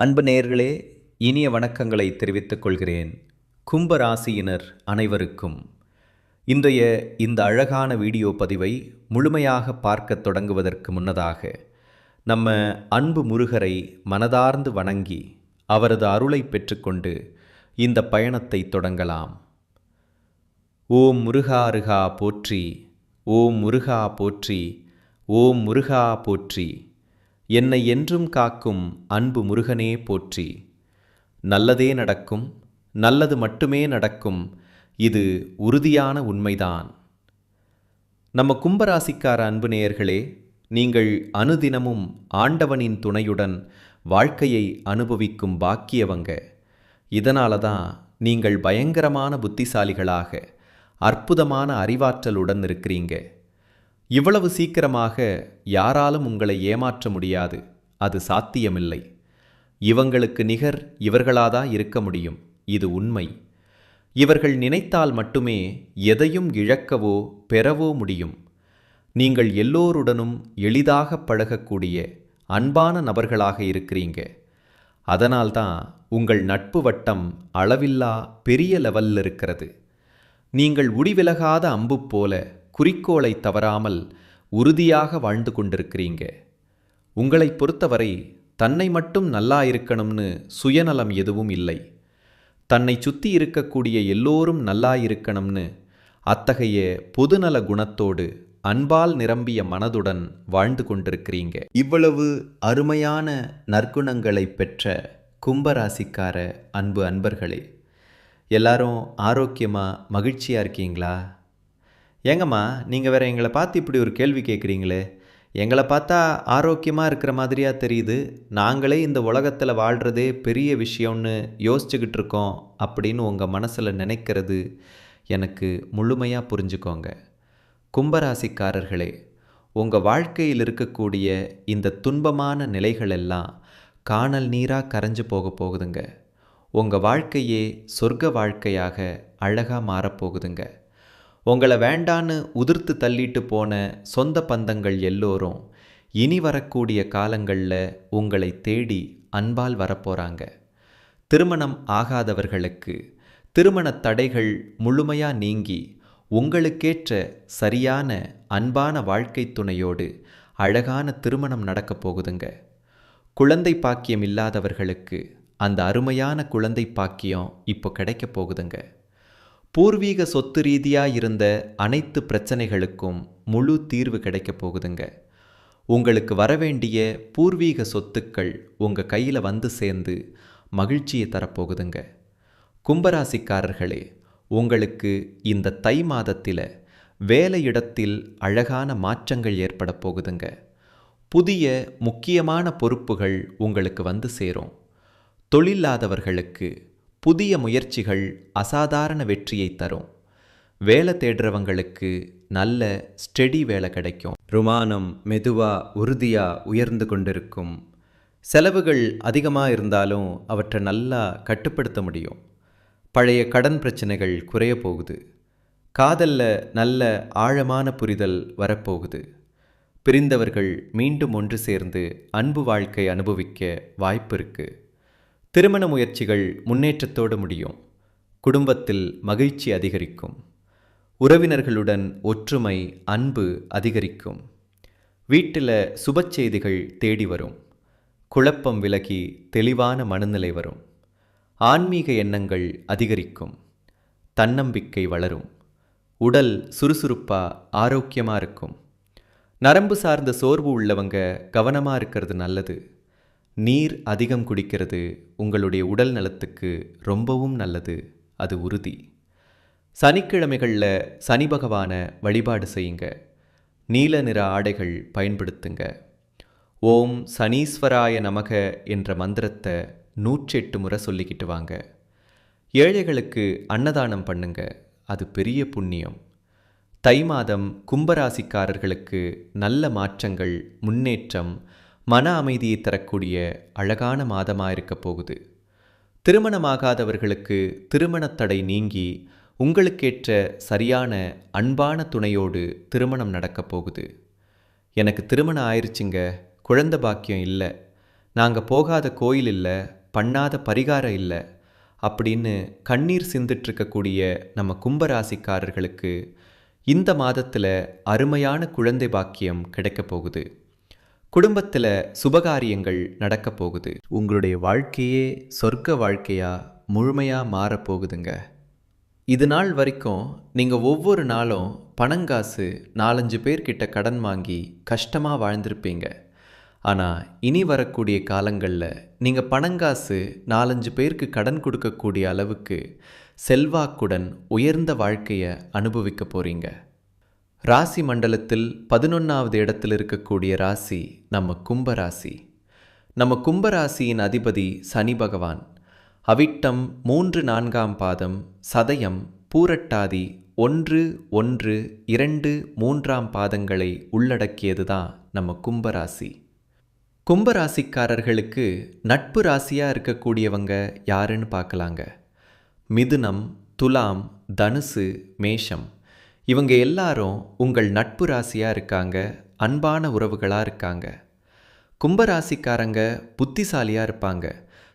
அன்பு நேர்களே இனிய வணக்கங்களை தெரிவித்துக் கொள்கிறேன். கும்பராசியினர் அனைவருக்கும் இன்றைய இந்த அழகான வீடியோ பதிவை முழுமையாக பார்க்கத் தொடங்குவதற்கு முன்னதாக நம்ம அன்பு முருகரை மனதார்ந்து வணங்கி அவரது அருளை பெற்றுக்கொண்டு இந்த பயணத்தை தொடங்கலாம். ஓம் முருகா அருகா போற்றி ஓம் முருகா போற்றி ஓம் முருகா போற்றி. என்னை என்றும் காக்கும் அன்பு முருகனே போற்றி. நல்லதே நடக்கும் நல்லது மட்டுமே நடக்கும் இது உறுதியான உண்மைதான். நம்ம கும்பராசிக்கார அன்பு நேயர்களே நீங்கள் அனுதினமும் ஆண்டவனின் துணையுடன் வாழ்க்கையை அனுபவிக்கும் பாக்கியவங்க. இதனால தான் நீங்கள் பயங்கரமான புத்திசாலிகளாக அற்புதமான அறிவாற்றலுடன் இருக்கிறீங்க. இவ்வளவு சீக்கிரமாக யாராலும் உங்களை ஏமாற்ற முடியாது. அது சாத்தியமில்லை. இவங்களுக்கு நிகர் இவர்களாதா இருக்க முடியும். இது உண்மை. இவர்கள் நினைத்தால் மட்டுமே எதையும் இழக்கவோ பெறவோ முடியும். நீங்கள் எல்லோருடனும் எளிதாக பழகக்கூடிய அன்பான நபர்களாக இருக்கிறீங்க. அதனால்தான் உங்கள் நட்பு வட்டம் அளவில்லா பெரிய லெவல்ல இருக்கிறது. நீங்கள் உடிவிலகாத அம்பு போல குறிக்கோளை தவறாமல் உறுதியாக வாழ்ந்து கொண்டிருக்கிறீங்க. உங்களை பொறுத்தவரை தன்னை மட்டும் நல்லா இருக்கணும்னு சுயநலம் எதுவும் இல்லை. தன்னை சுற்றி இருக்கக்கூடிய எல்லோரும் நல்லா இருக்கணும்னு அத்தகைய பொதுநல குணத்தோடு அன்பால் நிரம்பிய மனதுடன் வாழ்ந்து கொண்டிருக்கிறீங்க. இவ்வளவு அருமையான நற்குணங்களை பெற்ற கும்பராசிக்கார அன்பு அன்பர்களே எல்லாரும் ஆரோக்கியமாக மகிழ்ச்சியாக இருக்கீங்களா? ஏங்கம்மா நீங்கள் வேற எங்களை பார்த்து இப்படி ஒரு கேள்வி கேட்குறீங்களே. எங்களை பார்த்தா ஆரோக்கியமாக இருக்கிற மாதிரியாக தெரியுது. நாங்களே இந்த உலகத்தில் வாழ்கிறதே பெரிய விஷயம்னு யோசிச்சுக்கிட்டு இருக்கோம் அப்படின்னு உங்கள் மனசில் நினைக்கிறது எனக்கு முழுமையாக புரிஞ்சுக்கோங்க. கும்பராசிக்காரர்களே உங்கள் வாழ்க்கையில் இருக்கக்கூடிய இந்த துன்பமான நிலைகள் எல்லாம் காணல் நீராக கரைஞ்சு போக போகுதுங்க. உங்கள் வாழ்க்கையே சொர்க்க வாழ்க்கையாக அழகாக மாறப்போகுதுங்க உங்களை வேண்டான்னு உதிர்த்து தள்ளிட்டு போன சொந்த பந்தங்கள் எல்லோரும் இனி வரக்கூடிய காலங்களில் உங்களை தேடி அன்பால் வரப்போகிறாங்க திருமணம் ஆகாதவர்களுக்கு திருமணத் தடைகள் முழுமையாக நீங்கி உங்களுக்கேற்ற சரியான அன்பான வாழ்க்கை துணையோடு அழகான திருமணம் நடக்கப் போகுதுங்க. குழந்தை பாக்கியம் இல்லாதவர்களுக்கு அந்த அருமையான குழந்தை பாக்கியம் இப்போ கிடைக்க போகுதுங்க. பூர்வீக சொத்து ரீதியாக இருந்த அனைத்து பிரச்சனைகளுக்கும் முழு தீர்வு கிடைக்கப் போகுதுங்க. உங்களுக்கு வரவேண்டிய பூர்வீக சொத்துக்கள் உங்கள் கையில் வந்து சேர்ந்து மகிழ்ச்சியை தரப்போகுதுங்க. கும்பராசிக்காரர்களே உங்களுக்கு இந்த தை மாதத்தில் வேலையிடத்தில் அழகான மாற்றங்கள் ஏற்பட போகுதுங்க. புதிய முக்கியமான பொறுப்புகள் உங்களுக்கு வந்து சேரும். தொழில்லாதவர்களுக்கு புதிய முயற்சிகள் அசாதாரண வெற்றியை தரும். வேலை தேடுறவங்களுக்கு நல்ல ஸ்டெடி வேலை கிடைக்கும். ருமானம் மெதுவா உறுதியா உயர்ந்து கொண்டிருக்கும். செலவுகள் அதிகமாக இருந்தாலும் அவற்றை நல்லா கட்டுப்படுத்த முடியும். பழைய கடன் பிரச்சனைகள் குறைய போகுது. காதல்ல நல்ல ஆழமான புரிதல் வரப்போகுது. பிரிந்தவர்கள் மீண்டும் ஒன்று சேர்ந்து அன்பு வாழ்க்கை அனுபவிக்க வாய்ப்பு இருக்குது திருமண முயற்சிகள் முன்னேற்றத்தோடு முடியும். குடும்பத்தில் மகிழ்ச்சி அதிகரிக்கும். உறவினர்களுடன் ஒற்றுமை அன்பு அதிகரிக்கும். வீட்டில் சுப செய்திகள் தேடி வரும். குழப்பம் விலகி தெளிவான மனநிலை வரும். ஆன்மீக எண்ணங்கள் அதிகரிக்கும். தன்னம்பிக்கை வளரும். உடல் சுறுசுறுப்பாக ஆரோக்கியமாக இருக்கும். நரம்பு சார்ந்த சோர்வு உள்ளவங்க கவனமாக இருக்கிறது நல்லது. நீர் அதிகம் குடிக்கிறது உங்களுடைய உடல் நலத்துக்கு ரொம்பவும் நல்லது. அது உறுதி. சனிக்கிழமைகளில் சனி பகவான வழிபாடு செய்யுங்க. நீல நிற ஆடைகள் பயன்படுத்துங்க. ஓம் சனீஸ்வராய நமக என்ற மந்திரத்தை நூற்றெட்டு முறை சொல்லிக்கிட்டு வாங்க. ஏழைகளுக்கு அன்னதானம் பண்ணுங்க. அது பெரிய புண்ணியம். தை மாதம் கும்பராசிக்காரர்களுக்கு நல்ல மாற்றங்கள் முன்னேற்றம் மன அமைதியை தரக்கூடிய அழகான மாதமாக இருக்க போகுது. திருமணமாகாதவர்களுக்கு திருமணத்தடை நீங்கி உங்களுக்கேற்ற சரியான அன்பான துணையோடு திருமணம் நடக்கப் போகுது. எனக்கு திருமணம் ஆயிடுச்சுங்க குழந்த பாக்கியம் இல்லை நாங்கள் போகாத கோயில் இல்லை பண்ணாத பரிகாரம் இல்லை அப்படின்னு கண்ணீர் சிந்திட்டிருக்கக்கூடிய நம்ம கும்பராசிக்காரர்களுக்கு இந்த மாதத்தில் அருமையான குழந்தை பாக்கியம் கிடைக்கப் போகுது. குடும்பத்தில் சுபகாரியங்கள் நடக்க போகுது. உங்களுடைய வாழ்க்கையே சொர்க்க வாழ்க்கையா முழுமையாக மாறப்போகுதுங்க இது நாள் வரைக்கும் நீங்கள் ஒவ்வொரு நாளும் பணங்காசு நாலஞ்சு பேர்கிட்ட கடன் வாங்கி கஷ்டமாக வாழ்ந்திருப்பீங்க. ஆனால் இனி வரக்கூடிய காலங்களில் நீங்கள் பணங்காசு நாலஞ்சு பேருக்கு கடன் கொடுக்கக்கூடிய அளவுக்கு செல்வாக்குடன் உயர்ந்த வாழ்க்கையை அனுபவிக்க போகிறீங்க ராசி மண்டலத்தில் பதினொன்றாவது இடத்தில் இருக்கக்கூடிய ராசி நம்ம கும்ப ராசி. நம்ம கும்ப ராசியின் அதிபதி சனி பகவான். அவிட்டம் மூன்று நான்காம் பாதம் சதயம் பூரட்டாதி ஒன்று ஒன்று இரண்டு மூன்றாம் பாதங்களை உள்ளடக்கியது தான் நம்ம கும்பராசி கும்பராசிக்காரர்களுக்கு நட்பு ராசியாக இருக்கக்கூடியவங்க யாருன்னு பார்க்கலாங்க. மிதுனம் துலாம் தனுசு மேஷம். இவங்க எல்லாரும் உங்கள் நட்பு ராசியாக இருக்காங்க அன்பான உறவுகளாக இருக்காங்க. கும்பராசிக்காரங்க புத்திசாலியாக இருப்பாங்க.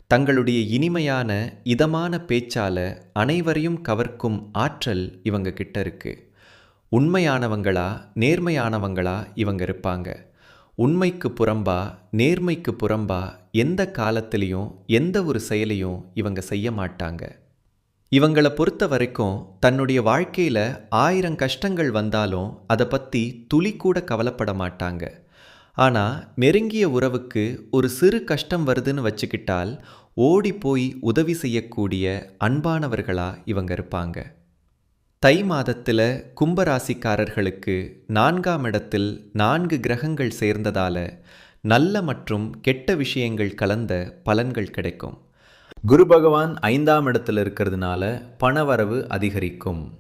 தங்களுடைய இனிமையான இதமான பேச்சால அனைவரையும் கவர்க்கும் ஆற்றல் இவங்க கிட்ட இருக்கு. உண்மையானவங்களா நேர்மையானவங்களா இவங்க இருப்பாங்க. உண்மைக்கு புறம்பா நேர்மைக்கு புறம்பா எந்த காலத்திலையும் எந்த ஒரு செயலையும் இவங்க செய்ய மாட்டாங்க. இவங்களை பொறுத்த வரைக்கும் தன்னுடைய வாழ்க்கையில் ஆயிரம் கஷ்டங்கள் வந்தாலும் அதை பற்றி துளி கூட கவலைப்பட மாட்டாங்க. ஆனால் நெருங்கிய உறவுக்கு ஒரு சிறு கஷ்டம் வருதுன்னு வச்சுக்கிட்டால் ஓடி போய் உதவி செய்யக்கூடிய அன்பானவர்களாக இவங்க இருப்பாங்க. தை மாதத்தில் கும்பராசிக்காரர்களுக்கு நான்காம் இடத்தில் நான்கு கிரகங்கள் சேர்ந்ததால நல்ல மற்றும் கெட்ட விஷயங்கள் கலந்த பலன்கள் கிடைக்கும். குரு பகவான் ஐந்தாம் இடத்தில் இருக்கிறதுனால பணவரவு அதிகரிக்கும்.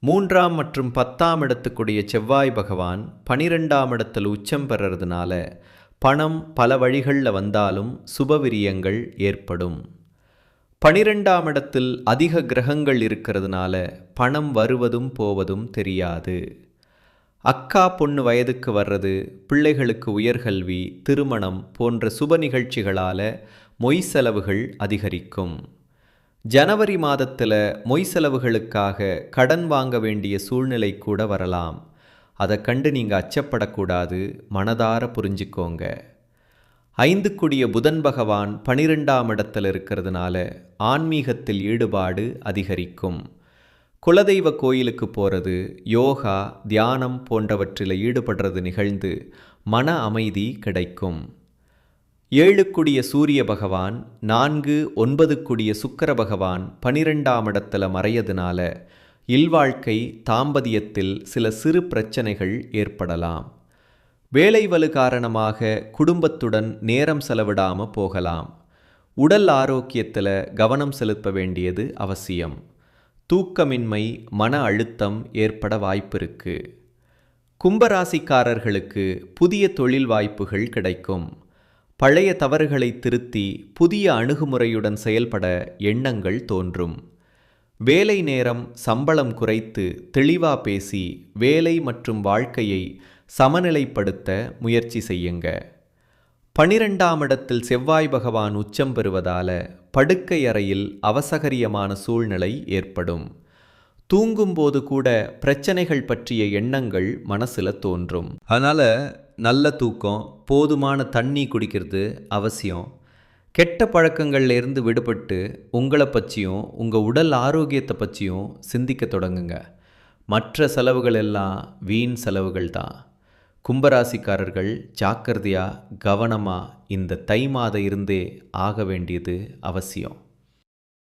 மூன்றாம் மற்றும் பத்தாம் இடத்துக்குடைய செவ்வாய் பகவான் பனிரெண்டாம் இடத்தில் உச்சம் பெறறதுனால பணம் பல வழிகளில் வந்தாலும் சுபவிரியங்கள் ஏற்படும். பனிரெண்டாம் இடத்தில் அதிக கிரகங்கள் இருக்கிறதுனால பணம் வருவதும் போவதும் தெரியாது. அக்கா பொண்ணு வயதுக்கு வர்றது பிள்ளைகளுக்கு உயர்கல்வி திருமணம் போன்ற சுப நிகழ்ச்சிகளால் மொய் செலவுகள் அதிகரிக்கும். ஜனவரி மாதத்தில் மொய் செலவுகளுக்காக கடன் வாங்க வேண்டிய சூழ்நிலை கூட வரலாம். அதை கண்டு நீங்கள் அச்சப்படக்கூடாது. மனதார புரிஞ்சுக்கோங்க. ஐந்து குடிய புதன் பகவான் பனிரெண்டாம் இடத்தில் இருக்கிறதுனால ஆன்மீகத்தில் ஈடுபாடு அதிகரிக்கும். குலதெய்வ கோயிலுக்கு போகிறது யோகா தியானம் போன்றவற்றில் ஈடுபடுறது நிகழ்ந்து மன அமைதி கிடைக்கும். ஏழு குடிய சூரிய பகவான் நான்கு ஒன்பது குடிய சுக்கர பகவான் பனிரெண்டாம் இடத்துல மறையதுனால இல்வாழ்க்கை தாம்பதியத்தில் சில சிறு பிரச்சனைகள் ஏற்படலாம். வேலைவலு காரணமாக குடும்பத்துடன் நேரம் செலவிடாமல் போகலாம். உடல் ஆரோக்கியத்தில் கவனம் செலுத்த வேண்டியது அவசியம். தூக்கமின்மை மன அழுத்தம் ஏற்பட வாய்ப்பிருக்கு. கும்பராசிக்காரர்களுக்கு புதிய தொழில் வாய்ப்புகள் கிடைக்கும். பழைய தவறுகளை திருத்தி புதிய அணுகுமுறையுடன் செயல்பட எண்ணங்கள் தோன்றும். வேலை நேரம் சம்பளம் குறைத்து தெளிவா பேசி வேலை மற்றும் வாழ்க்கையை சமநிலைப்படுத்த முயற்சி செய்யுங்க. பனிரெண்டாம் இடத்தில் செவ்வாய் பகவான் உச்சம் பெறுவதால படுக்கை அறையில் அவசகரியமான சூழ்நிலை ஏற்படும். தூங்கும்போது கூட பிரச்சனைகள் பற்றிய எண்ணங்கள் மனசில் தோன்றும். அதனால் நல்ல தூக்கம் போதுமான தண்ணி குடிக்கிறது அவசியம். கெட்ட பழக்கங்கள்லேருந்து விடுபட்டு உங்களை பற்றியும் உங்கள் உடல் ஆரோக்கியத்தை பற்றியும் சிந்திக்க தொடங்குங்க. மற்ற செலவுகள் எல்லாம் வீண் செலவுகள் தான். கும்பராசிக்காரர்கள் ஜாக்கிரதையாக கவனமாக இந்த தை மாதம் இருந்தே ஆக வேண்டியது அவசியம்.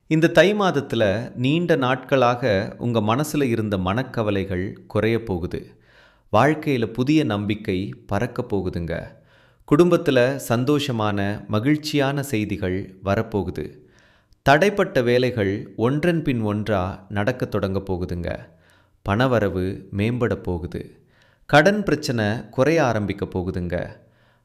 இந்த தை மாதத்தில் நீண்ட நாட்களாக உங்கள் மனசில் இருந்த மனக்கவலைகள் குறைய போகுது. வாழ்க்கையில் புதிய நம்பிக்கை பறக்க போகுதுங்க. குடும்பத்தில் சந்தோஷமான மகிழ்ச்சியான செய்திகள் வரப்போகுது. தடைப்பட்ட வேலைகள் ஒன்றன் பின் ஒன்றாக நடக்க தொடங்க போகுதுங்க. பணவரவு மேம்பட போகுது. கடன் பிரச்சனை குறைய ஆரம்பிக்க போகுதுங்க.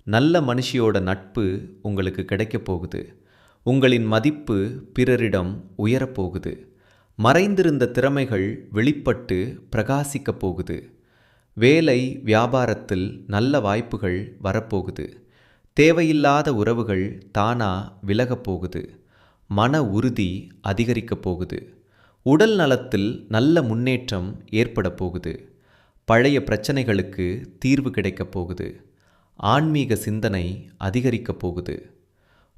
நல்ல மனுஷியோட நட்பு உங்களுக்கு கிடைக்க போகுது. உங்களின் மதிப்பு பிறரிடம் உயரப்போகுது மறைந்திருந்த திறமைகள் வெளிப்பட்டு பிரகாசிக்க போகுது. வேலை வியாபாரத்தில் நல்ல வாய்ப்புகள் வரப்போகுது. தேவையில்லாத உறவுகள் தானா விலகப் போகுது. மன உறுதி அதிகரிக்கப் போகுது. உடல் நலத்தில் நல்ல முன்னேற்றம் ஏற்பட போகுது. பழைய பிரச்சனைகளுக்கு தீர்வு கிடைக்கப் போகுது. ஆன்மீக சிந்தனை அதிகரிக்கப் போகுது.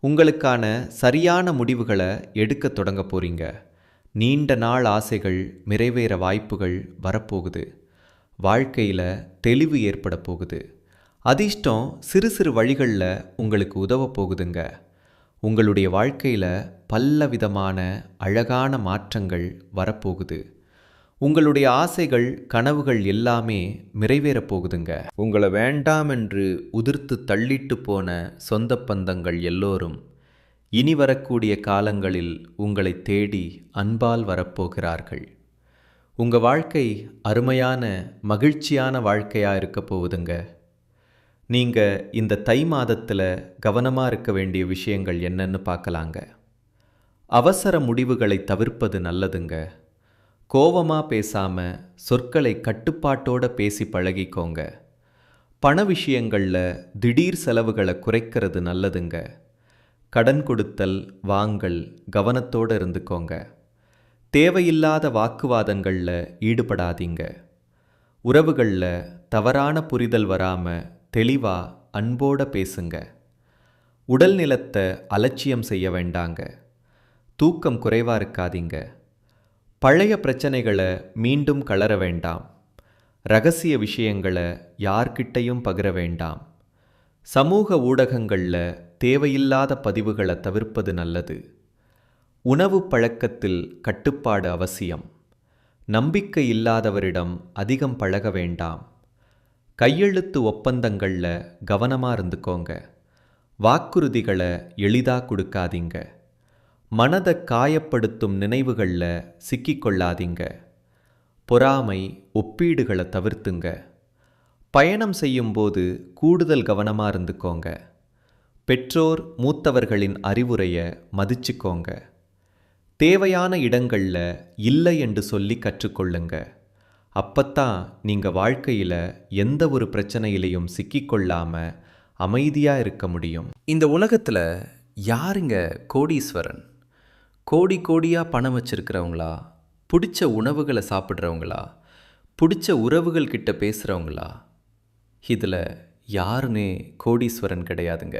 உங்களுக்கான சரியான முடிவுகளை எடுக்க தொடங்க போறீங்க. நீண்ட நாள் ஆசைகள் நிறைவேற வாய்ப்புகள் வரப்போகுது. வாழ்க்கையில் தெளிவு ஏற்பட போகுது. அதிர்ஷ்டம் சிறு சிறு வழிகளில் உங்களுக்கு உதவ போகுதுங்க. உங்களுடைய வாழ்க்கையில் பல்ல விதமான அழகான மாற்றங்கள் வரப்போகுது உங்களுடைய ஆசைகள் கனவுகள் எல்லாமே நிறைவேற போகுதுங்க. உங்களை வேண்டாம் என்று உதிர்த்து தள்ளிட்டு போன சொந்த பந்தங்கள் எல்லோரும் இனி வரக்கூடிய காலங்களில் உங்களை தேடி அன்பால் வரப்போகிறார்கள் உங்கள் வாழ்க்கை அருமையான மகிழ்ச்சியான வாழ்க்கையாக இருக்க போகுதுங்க. நீங்கள் இந்த தை மாதத்தில் கவனமாக இருக்க வேண்டிய விஷயங்கள் என்னன்னு பார்க்கலாங்க. அவசர முடிவுகளை தவிர்ப்பது நல்லதுங்க. கோவமாக பேசாமல் சொற்களை கட்டுப்பாட்டோடு பேசி பழகிக்கோங்க. பண விஷயங்களில் திடீர் செலவுகளை குறைக்கிறது நல்லதுங்க. கடன் கொடுத்தல் வாங்கல் கவனத்தோடு இருந்துக்கோங்க. தேவையில்லாத வாக்குவாதங்களில் ஈடுபடாதீங்க. உறவுகளில் தவறான புரிதல் வராமல் தெளிவாக அன்போட பேசுங்க. உடல் நிலத்தை அலட்சியம் செய்ய வேண்டாங்க. தூக்கம் குறைவாக இருக்காதீங்க. பழைய பிரச்சனைகளை மீண்டும் கலர வேண்டாம். ரகசிய விஷயங்களை யார்கிட்டையும் பகிர வேண்டாம். சமூக ஊடகங்களில் தேவையில்லாத பதிவுகளை தவிர்ப்பது நல்லது. உணவு பழக்கத்தில் கட்டுப்பாடு அவசியம். நம்பிக்கை இல்லாதவரிடம் அதிகம் பழக வேண்டாம். கையெழுத்து ஒப்பந்தங்களில் கவனமாக இருந்துக்கோங்க. வாக்குறுதிகளை எளிதாக கொடுக்காதீங்க. மனதை காயப்படுத்தும் நினைவுகளில் சிக்கிக்கொள்ளாதீங்க பொறாமை ஒப்பீடுகளை தவிர்த்துங்க. பயணம் செய்யும்போது கூடுதல் கவனமாக இருந்துக்கோங்க. பெற்றோர் மூத்தவர்களின் அறிவுரையை மதிச்சுக்கோங்க. தேவையான இடங்களில் இல்லை என்று சொல்லி கற்றுக்கொள்ளுங்க. அப்பத்தான் நீங்கள் வாழ்க்கையில் எந்த ஒரு பிரச்சனையிலையும் சிக்கிக்கொள்ளாமல் அமைதியாக இருக்க முடியும். இந்த உலகத்தில் யாருங்க கோடீஸ்வரன்? கோடி கோடியாக பணம் வச்சிருக்கிறவங்களா? பிடிச்ச உணவுகளை சாப்பிட்றவங்களா? பிடிச்ச உறவுகள் கிட்ட பேசுகிறவங்களா இதில் யாருமே கோடீஸ்வரன் கிடையாதுங்க.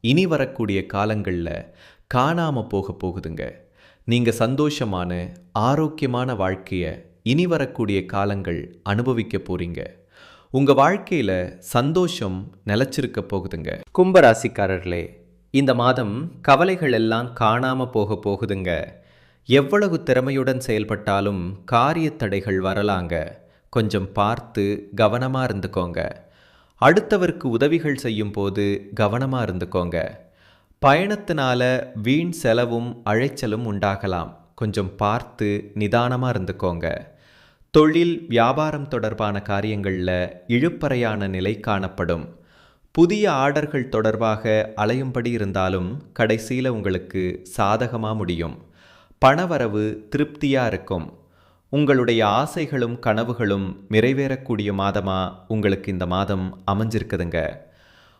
இனி வரக்கூடிய காலங்களில் காணாமல் போக போகுதுங்க. நீங்கள் சந்தோஷமான ஆரோக்கியமான வாழ்க்கையை இனி வரக்கூடிய காலங்கள் அனுபவிக்க போறீங்க. உங்கள் வாழ்க்கையில் சந்தோஷம் நிலச்சிருக்க போகுதுங்க. கும்பராசிக்காரர்களே இந்த மாதம் கவலைகள் எல்லாம் காணாமல் போக போகுதுங்க. எவ்வளவு திறமையுடன் செயல்பட்டாலும் காரிய தடைகள் வரலாங்க. கொஞ்சம் பார்த்து கவனமாக இருந்துக்கோங்க. அடுத்தவருக்கு உதவிகள் செய்யும் போது கவனமாக இருந்துக்கோங்க. பயணத்தினால வீண் செலவும் அழைச்சலும் உண்டாகலாம். கொஞ்சம் பார்த்து நிதானமாக இருந்துக்கோங்க. தொழில் வியாபாரம் தொடர்பான காரியங்களில் இழுப்பறையான நிலை காணப்படும். புதிய ஆர்டர்கள் தொடர்பாக அலையும்படி இருந்தாலும் கடைசியில் உங்களுக்கு சாதகமாக முடியும். பணவரவு திருப்தியாக இருக்கும். உங்களுடைய ஆசைகளும் கனவுகளும் நிறைவேறக்கூடிய மாதமாக உங்களுக்கு இந்த மாதம் அமைஞ்சிருக்குதுங்க.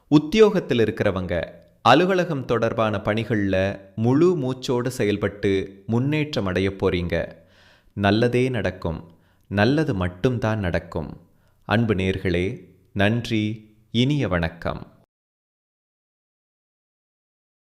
உத்தியோகத்தில் இருக்கிறவங்க அலுவலகம் தொடர்பான பணிகளில் முழு மூச்சோடு செயல்பட்டு முன்னேற்றம் அடைய போறீங்க. நல்லதே நடக்கும். நல்லது மட்டும்தான் நடக்கும். அன்பு நேர்களே நன்றி. இனிய வணக்கம்.